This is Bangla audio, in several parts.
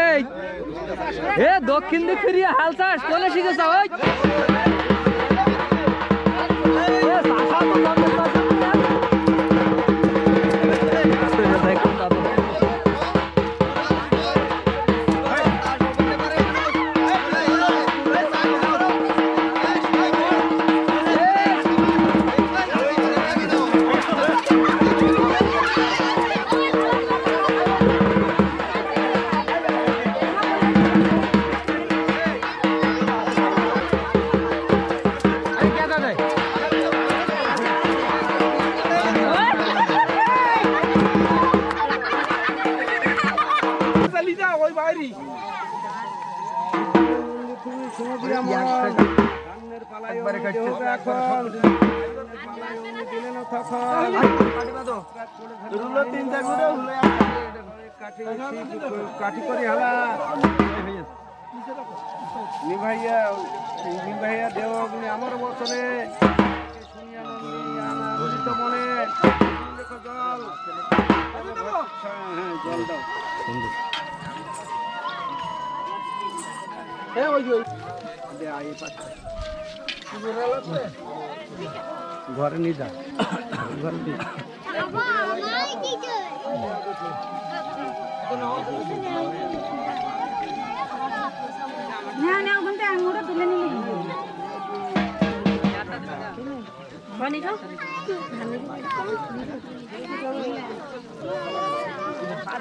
এই এ দক্ষিণ দিক ফিরিয়ে হাল চাষ কোনে শিখেছ ওই। কাঠি করে হালা। নিভাইয়া নিভাইয়া দেও আমার বছরে মনে। জল হ্যাঁ জল দাও। দে, আয় এই ঘরে নিয়ে যা। ঘরে নিয়ে। না না ওখানটা আঙুরটা তুলে নিলি পানি খাও।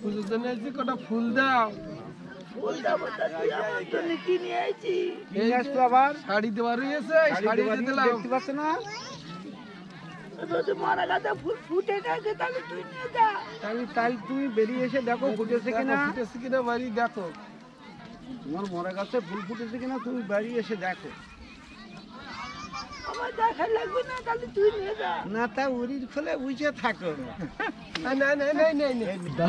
পুজোর জন্য এসেছি কটা ফুল দাও। শাড়ি দেওয়ার শাড়ি দিয়ে দিলাম। দেখতে পাচ্ছ না? তাই তুমি বেরিয়ে এসে দেখো ফুটেছে কিনা। ফুটেছে কিনা বাড়ি দেখো। তোমার মরা গাছে ফুল ফুটেছে কিনা তুমি বাড়ি এসে দেখো। না তা উড়ির খোলে বুঝে থাকো। না না না না না